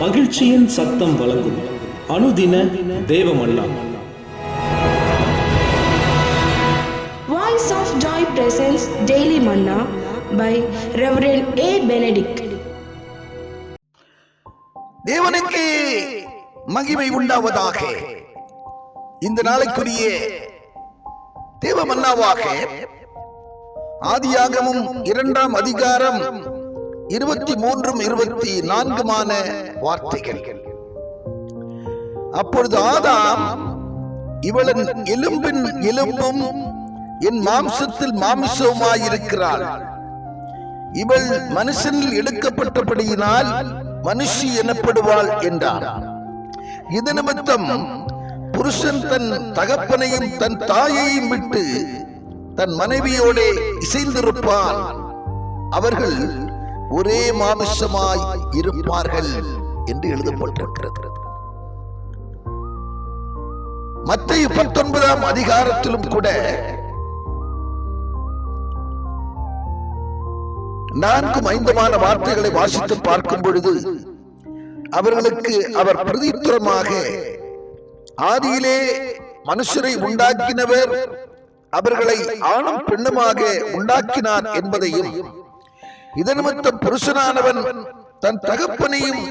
மகிழ்ச்சியின் சத்தம் வழங்கும் அனுதின தேவமல்லா Voice of Joy presents Daily Manna by Reverend A. Benedict. தேவனுக்கு மகிமை உண்டாவதாக இந்த நாளைக்குரிய தேவ மன்னாவாக ஆதியாகமும் இரண்டாம் அதிகாரம் இருபத்தி மூன்றும் இருபத்தி நான்குமான வார்த்தைகள். அப்பொழுது ஆதாம் இவளன் எலும்பின் எலும்பும் என் மாம்சத்தில் மாமிசவுமாயிருக்கிறாள். இவள் மனுஷனில் எடுக்கப்பட்டபடியினால் மனுஷி எனப்படுவாள் என்றார். இது நிமித்தம் புருஷன் தன் தகப்பனையும் தன் தாயையும் விட்டு தன் மனைவியோடே இசைந்திருப்பான். அவர்கள் ஒரே மாமிசமாய் இருப்பார்கள் என்று எழுதப்பட்டிருக்கிறது. மத்திய பத்தொன்பதாம் அதிகாரத்திலும் கூட நான்கும் ஐந்துமான வார்த்தைகளை வாசித்து பார்க்கும் பொழுது அவர்களுக்கு அவர் பிரதித்துரமாக ஆதியிலே மனுஷரை உண்டாக்கினவர் அவர்களை ஆணும் பெண்ணுமாக உண்டாக்கினார் என்பதையும் இதனிமித்தம் புருஷனானவன் தன் தகப்பனையும்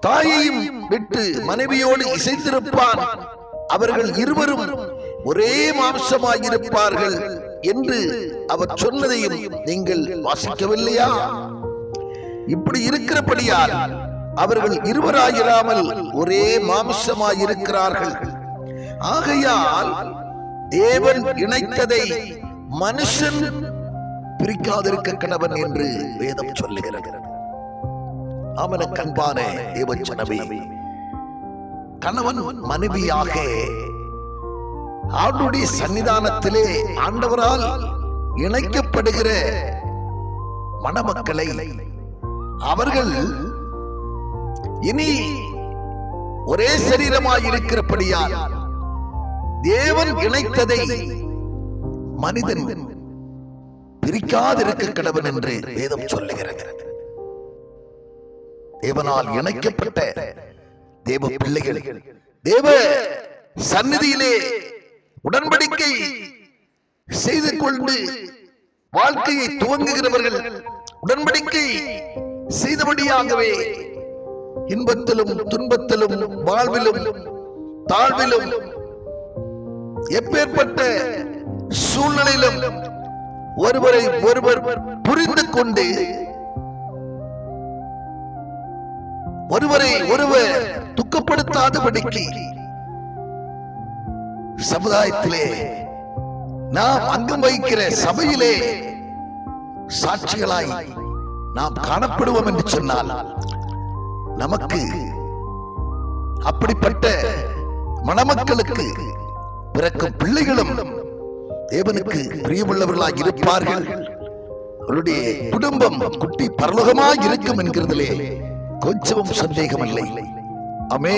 தாயையும் விட்டு மனைவியோடு இசைந்திருப்பான் அவர்கள் இருவரும் ஒரே மாம்சமாயிருப்பார்கள் என்று அவர் சொன்னதையும் நீங்கள் வாசிக்கவில்லையா? இப்படி இருக்கிறபடியால் அவர்கள் இருவராயிராமல் ஒரே மாம்சமாயிருக்கிறார்கள். ஆகையால் தேவன் இணைத்ததை மனுஷன் பிரிக்காதிருக்க கணவன் என்று வேதம் சொல்லுகிறது. அவன கண்பான தேவச்சனவே கணவன் மனைவியாக ஆண்டுடைய சன்னிதானத்திலே ஆண்டவரால் இணைக்கப்படுகிற மணமக்களை அவர்கள் இனி ஒரே சரீரமாய் இருக்கிறபடியால் தேவன் இணைத்ததை மனிதன் பிரிக்காதிருக்க கடவன் என்று வேதம் சொல்லுகிறது. தேவனால் இணைக்கப்பட்ட தேவ பிள்ளைகள் தேவ சந்நிதியிலே உடன்படிக்கை செய்து கொண்டு வாழ்க்கையை துவங்குகிறவர்கள் உடன்படிக்கை செய்தபடியாகவே இன்பத்திலும் துன்பத்திலும் வாழ்விலும் தாழ்விலும் எப்பேற்பட்ட சூழ்நிலையிலும் ஒருவரை ஒருவர் புரிந்து கொண்டு ஒருவரை ஒருவர் துக்கப்படுத்தாதபடிக்கு சமுதாயத்திலே நாம் அங்கம் வகிக்கிற சபையிலே சாட்சிகளாய் நாம் காணப்படுவோம் என்று சொன்னால் நமக்கு அப்படிப்பட்ட மணமக்களுக்கு பிறக்கும் பிள்ளைகளும் தேவனுக்கு பிரியமுள்ளவர்களாக இருப்பார்கள். அவருடைய குடும்பம் குட்டி பரலோகமாய் இருக்கும் என்கிறதிலே கொஞ்சமும் சந்தேகமில்லை. அமே